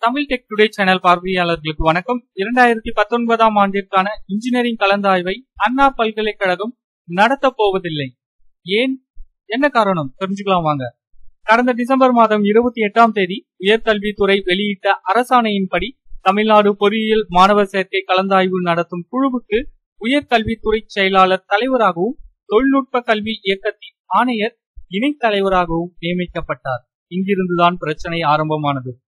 Tamil tech today channel பார்வையாளர்களுக்கு வணக்கம். இரண்டாயிரத்தி பத்தொன்பதாம் ஆண்டிற்கான இன்ஜினியரிங் கலந்தாய்வை அண்ணா பல்கலைக்கழகம் நடத்தப் போவதில்லை. ஏன்? என்ன காரணம்? தெரிஞ்சுக்கலாம் வாங்க. கடந்த டிசம்பர் மாதம் இருபத்தி எட்டாம் தேதி உயர்கல்வித்துறை வெளியிட்ட அரசாணையின்படி தமிழ்நாடு பொறியியல் மாணவர் சேர்க்கை கலந்தாய்வு நடத்தும் குழுவுக்கு உயர்கல்வித்துறை செயலாளர் தலைவராகவும் தொழில்நுட்ப கல்வி இயக்கத்தின் ஆணையர் இணைத்தலைவராகவும் நியமிக்கப்பட்டார். இங்கிருந்துதான் பிரச்சனை ஆரம்பமானது.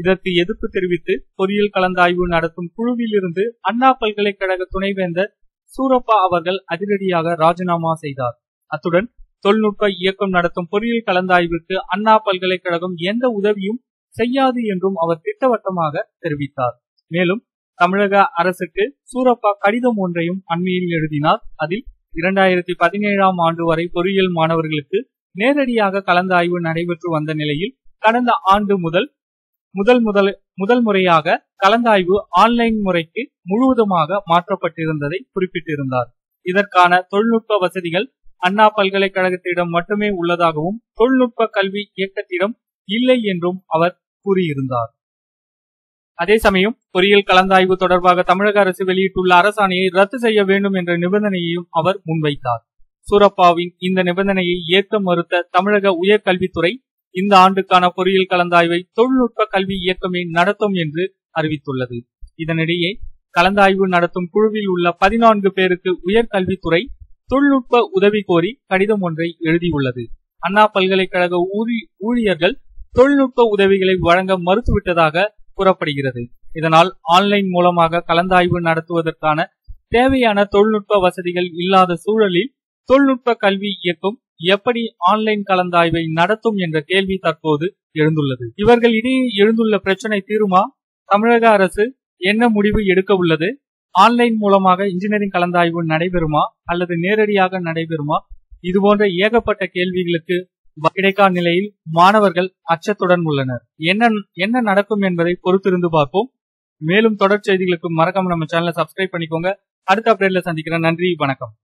இதற்கு எதிர்ப்பு தெரிவித்து பொறியியல் கலந்தாய்வு நடத்தும் குழுவில் இருந்து அண்ணா பல்கலைக்கழக துணைவேந்தர் சூரப்பா அவர்கள் அதிரடியாக ராஜினாமா செய்தார். அத்துடன் தொழில்நுட்ப இயக்கம் நடத்தும் பொறியியல் கலந்தாய்விற்கு அண்ணா பல்கலைக்கழகம் எந்த உதவியும் செய்யாது என்றும் அவர் திட்டவட்டமாக தெரிவித்தார். மேலும் தமிழக அரசுக்கு சூரப்பா கடிதம் ஒன்றையும் அண்மையில் எழுதினார். அதில் இரண்டாயிரத்தி பதினேழாம் ஆண்டு வரை பொறியியல் மாணவர்களுக்கு நேரடியாக கலந்தாய்வு நடைபெற்று வந்த நிலையில் கடந்த ஆண்டு முதல் முதல் முதல் முதல் முறையாக கலந்தாய்வு ஆன்லைன் முறைக்கு முழுவதுமாக மாற்றப்பட்டிருந்ததை குறிப்பிட்டிருந்தார். இதற்கான தொழில்நுட்ப வசதிகள் அண்ணா பல்கலைக்கழகத்திடம் மட்டுமே உள்ளதாகவும் தொழில்நுட்ப கல்வி இயக்கத்திடம் இல்லை என்றும் அவர் கூறியிருந்தார். அதே சமயம் பொறியியல் கலந்தாய்வு தொடர்பாக தமிழக அரசு வெளியிட்டுள்ள அரசாணையை ரத்து செய்ய வேண்டும் என்ற நிபந்தனையையும் அவர் முன்வைத்தார். சூரப்பாவின் இந்த நிபந்தனையை ஏற்க மறுத்த தமிழக உயர்கல்வித்துறை இந்த ஆண்டுக்கான பொறியியல் கலந்தாய்வை தொழில்நுட்ப கல்வி இயக்கமே நடத்தும் என்று அறிவித்துள்ளது. இதனிடையே கலந்தாய்வு நடத்தும் குழுவில் உள்ள பதினான்கு பேருக்கு உயர்கல்வித்துறை தொழில்நுட்ப உதவி கோரி கடிதம் ஒன்றை எழுதியுள்ளது. அண்ணா பல்கலைக்கழக ஊழியர்கள் தொழில்நுட்ப உதவிகளை வழங்க மறுத்துவிட்டதாக கூறப்படுகிறது. இதனால் ஆன்லைன் மூலமாக கலந்தாய்வு நடத்துவதற்கான தேவையான தொழில்நுட்ப வசதிகள் இல்லாத சூழலில் தொழில்நுட்ப கல்வி இயக்கம் எப்படி ஆன்லைன் கலந்தாய்வை நடத்தும் என்ற கேள்வி தற்போது எழுந்துள்ளது. இவர்கள் இடையே எழுந்துள்ள பிரச்சனை தீருமா? தமிழக அரசு என்ன முடிவு எடுக்க உள்ளது? ஆன்லைன் மூலமாக இன்ஜினியரிங் கலந்தாய்வு நடைபெறுமா? அல்லது நேரடியாக நடைபெறுமா? இது போன்ற ஏகப்பட்ட கேள்விகளுக்கு கிடைக்கா நிலையில் மாணவர்கள் அச்சத்துடன் உள்ளனர். என்ன என்ன நடக்கும் என்பதை பொறுத்திருந்து பார்ப்போம். மேலும் தொடர் செய்திகளுக்கு மறக்காம நம்ம சேனலை சப்ஸ்கிரைப் பண்ணிக்கோங்க. அடுத்த அப்டேட்ல சந்திக்கிறேன். நன்றி வணக்கம்.